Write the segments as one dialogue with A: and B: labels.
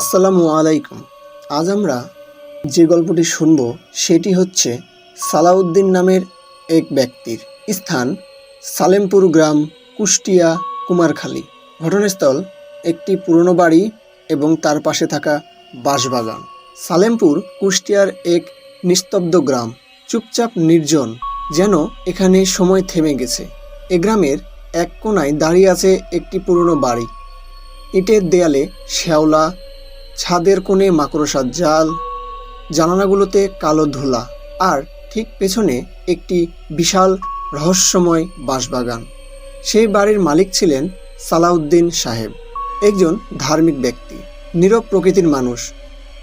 A: আসসালামু আলাইকুম। আজ আমরা যে গল্পটি শুনব, সেটি হচ্ছে সালাউদ্দিন নামের এক ব্যক্তির স্থান সালেমপুর গ্রাম কুষ্টিয়া, কুমারখালী। ঘটনাস্থল একটি পুরনো বাড়ি এবং তার পাশে থাকা বাঁশবাগান সালেমপুর কুষ্টিয়ার এক নিস্তব্ধ গ্রাম, চুপচাপ নির্জন, যেন এখানে সময় থেমে গেছে। এ গ্রামের এক কোনায় দাঁড়িয়ে আছে একটি পুরনো বাড়ি। ইটের দেয়ালে শ্যাওলা ছাদের কোণে মাকড়সার জাল, জানালাগুলোতে কালো ধুলা আর ঠিক পেছনে একটি বিশাল রহস্যময় বাঁশবাগান সেই বাড়ির মালিক ছিলেন সালাউদ্দিন সাহেব, একজন ধার্মিক ব্যক্তি, নীরব প্রকৃতির মানুষ।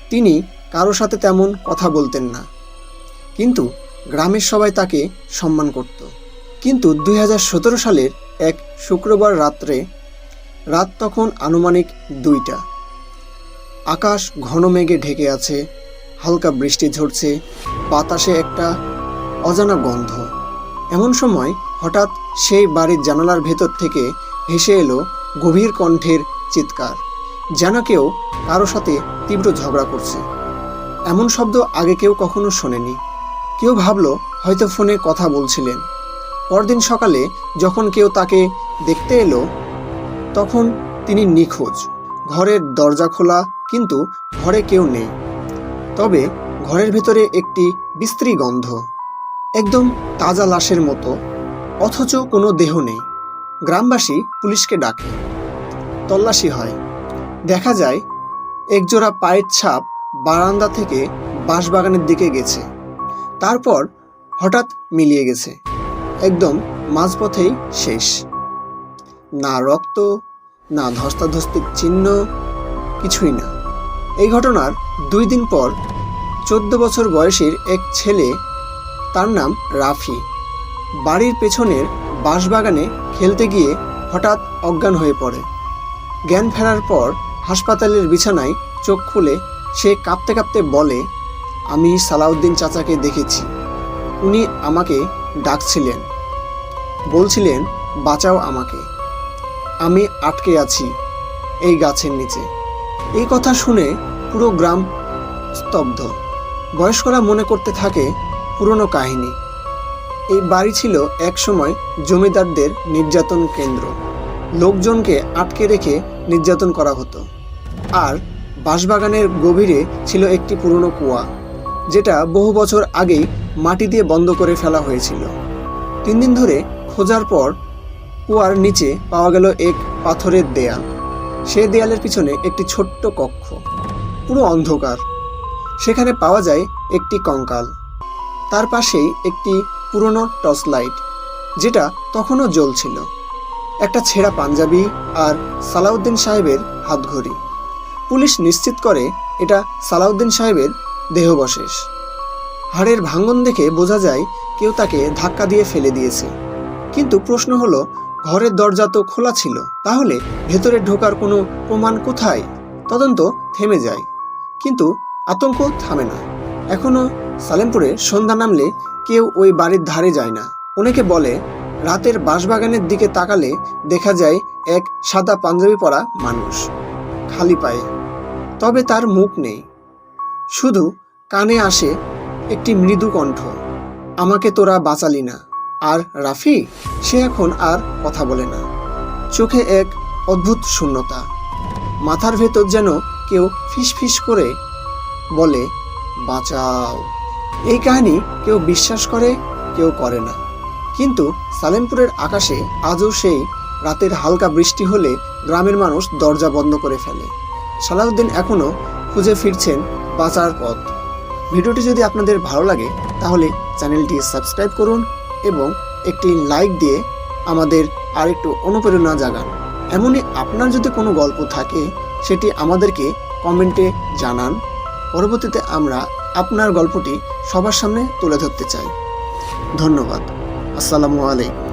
A: তিনি কারও সাথে তেমন কথা বলতেন না। কিন্তু গ্রামের সবাই তাকে সম্মান করত। কিন্তু দুই হাজার সতেরো সালের এক শুক্রবার রাত্রে, রাত তখন আনুমানিক দুইটা। আকাশ ঘন মেঘে ঢেকে আছে, হালকা বৃষ্টি ঝরছে, বাতাসে একটা অজানা গন্ধ। এমন সময় হঠাৎ সেই বাড়ির জানালার ভেতর থেকে ভেসে এলো গভীর কণ্ঠের চিৎকার, যেন কেউ কারও সাথে তীব্র ঝগড়া করছে। এমন শব্দ আগে কেউ কখনো শোনেনি। কেউ ভাবলো হয়তো ফোনে কথা বলছিলেন। পরদিন সকালে যখন কেউ তাকে দেখতে এলো, তখন তিনি নিখোঁজ। ঘরের দরজা খোলা কিন্তু ঘরে কেউ নেই। তবে ঘরের ভেতরে একটি বিস্ত্রী গন্ধ, একদম তাজা লাশের মতো, অথচ কোনো দেহ নেই। গ্রামবাসী পুলিশকে ডাকে। তল্লাশি হয়। দেখা যায়, একজোড়া পায়ের ছাপ বারান্দা থেকে বাঁশবাগানের দিকে গেছে। তারপর হঠাৎ মিলিয়ে গেছে। একদম মাঝপথেই শেষ। না রক্ত, না ধস্তাধস্তির চিহ্ন, কিছুই না। এই ঘটনার দুই দিন পর চোদ্দ বছর বয়সীর এক ছেলে, তার নাম রাফি, বাড়ির পেছনের বাঁশবাগানে খেলতে গিয়ে হঠাৎ অজ্ঞান হয়ে পড়ে। জ্ঞান ফেরার পর হাসপাতালের বিছানায় চোখ খুলে সে কাঁপতে কাঁপতে বলে, আমি সালাউদ্দিন চাচাকে দেখেছি। উনি আমাকে ডাকছিলেন। বলছিলেন, বাঁচাও আমাকে। আমি আটকে আছি এই গাছের নিচে। এই কথা শুনে পুরো গ্রাম স্তব্ধ। বয়স্করা মনে করতে থাকে পুরনো কাহিনী। এই বাড়ি ছিল একসময় জমিদারদের নির্যাতন কেন্দ্র। লোকজনকে আটকে রেখে নির্যাতন করা হতো। আর বাঁশবাগানের গভীরে ছিল একটি পুরনো কুয়া, যেটা বহু বছর আগেই মাটি দিয়ে বন্ধ করে ফেলা হয়েছিল। তিন দিন ধরে খোঁজার পর কুয়ার নিচে পাওয়া গেল এক পাথরের দেয়াল। সেই দেয়ালের পিছনে একটি ছোট্ট কক্ষ, পুরো অন্ধকার। সেখানে পাওয়া যায় একটি কঙ্কাল। তার পাশেই একটি পুরনো টর্চ লাইট, যেটা তখনও জ্বলছিল। একটা ছেঁড়া পাঞ্জাবি আর সালাউদ্দিন সাহেবের হাতঘড়ি। পুলিশ নিশ্চিত করে এটা সালাউদ্দিন সাহেবের দেহবশেষ। হাড়ের ভাঙন দেখে বোঝা যায় কেউ তাকে ধাক্কা দিয়ে ফেলে দিয়েছে। কিন্তু প্রশ্ন হলো ঘরের দরজা তো খোলা ছিল, তাহলে ভেতরে ঢোকার কোনো প্রমাণ কোথায়? তদন্ত থেমে যায়, কিন্তু আতঙ্ক থামে না। এখনও সালেমপুরে সন্ধ্যা নামলে কেউ ওই বাড়ির ধারে যায় না। অনেকে বলে, রাতের বাঁশবাগানের দিকে তাকালে দেখা যায় এক সাদা পাঞ্জাবি পরা মানুষ, খালি পায়ে। তবে তার মুখ নেই। শুধু কানে আসে একটি মৃদু কণ্ঠ, আমাকে তোরা বাঁচালি না। আর রাফি, সে এখন আর কথা বলে না। চোখে এক অদ্ভুত শূন্যতা। মাথার ভেতর যেন কেউ ফিসফিস করে বলে, বাঁচাও। এই কাহিনী কেউ বিশ্বাস করে, কেউ করে না। কিন্তু সালেমপুরের আকাশে আজও সেই রাতের হালকা বৃষ্টি হলে গ্রামের মানুষ দরজা বন্ধ করে ফেলে। সালাউদ্দিন এখনও খুঁজে ফিরছেন বাঁচার পথ। ভিডিওটি যদি আপনাদের ভালো লাগে, তাহলে চ্যানেলটি সাবস্ক্রাইব করুন এবং একটি লাইক দিয়ে আমাদের আরেকটু অনুপ্রেরণা জাগান। এমনই আপনার যদি কোনো গল্প থাকে, সেটি আমাদেরকে কমেন্টে জানান। পরবর্তীতে আমরা আপনার গল্পটি সবার সামনে তুলে ধরতে চাই। ধন্যবাদ। আসসালামু আলাইকুম।